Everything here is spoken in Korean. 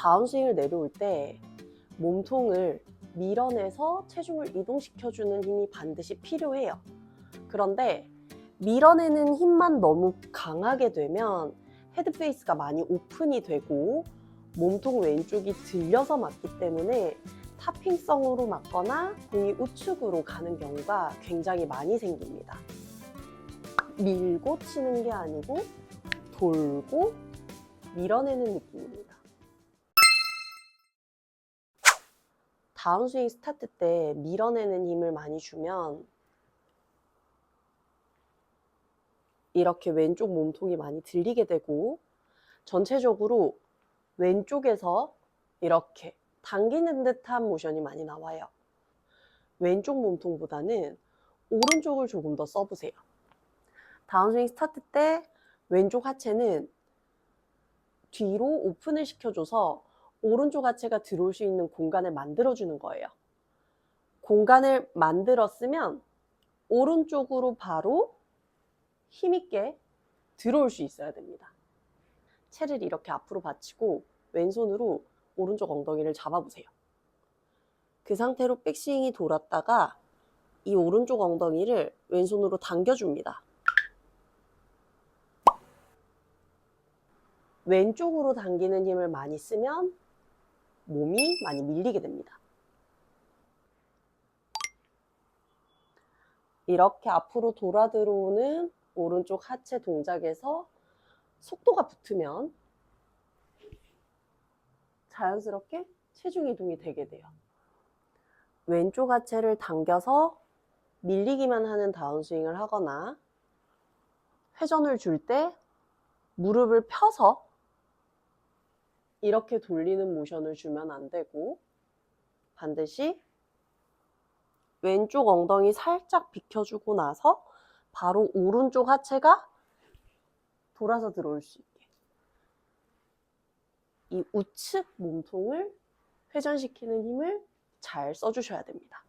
다운스윙을 내려올 때 몸통을 밀어내서 체중을 이동시켜주는 힘이 반드시 필요해요. 그런데 밀어내는 힘만 너무 강하게 되면 헤드페이스가 많이 오픈이 되고 몸통 왼쪽이 들려서 맞기 때문에 타핑성으로 맞거나 공이 우측으로 가는 경우가 굉장히 많이 생깁니다. 밀고 치는 게 아니고 돌고 밀어내는 느낌입니다. 다운 스윙 스타트 때 밀어내는 힘을 많이 주면 이렇게 왼쪽 몸통이 많이 들리게 되고 전체적으로 왼쪽에서 이렇게 당기는 듯한 모션이 많이 나와요. 왼쪽 몸통보다는 오른쪽을 조금 더 써보세요. 다운스윙 스타트 때 왼쪽 하체는 뒤로 오픈을 시켜줘서 오른쪽 하체가 들어올 수 있는 공간을 만들어주는 거예요. 공간을 만들었으면 오른쪽으로 바로 힘있게 들어올 수 있어야 됩니다. 채를 이렇게 앞으로 받치고 왼손으로 오른쪽 엉덩이를 잡아보세요. 그 상태로 백스윙이 돌았다가 이 오른쪽 엉덩이를 왼손으로 당겨줍니다. 왼쪽으로 당기는 힘을 많이 쓰면 몸이 많이 밀리게 됩니다. 이렇게 앞으로 돌아 들어오는 오른쪽 하체 동작에서 속도가 붙으면 자연스럽게 체중 이동이 되게 돼요. 왼쪽 하체를 당겨서 밀리기만 하는 다운스윙을 하거나 회전을 줄 때 무릎을 펴서 이렇게 돌리는 모션을 주면 안 되고 반드시 왼쪽 엉덩이 살짝 비켜주고 나서 바로 오른쪽 하체가 돌아서 들어올 수 있게 이 우측 몸통을 회전시키는 힘을 잘 써주셔야 됩니다.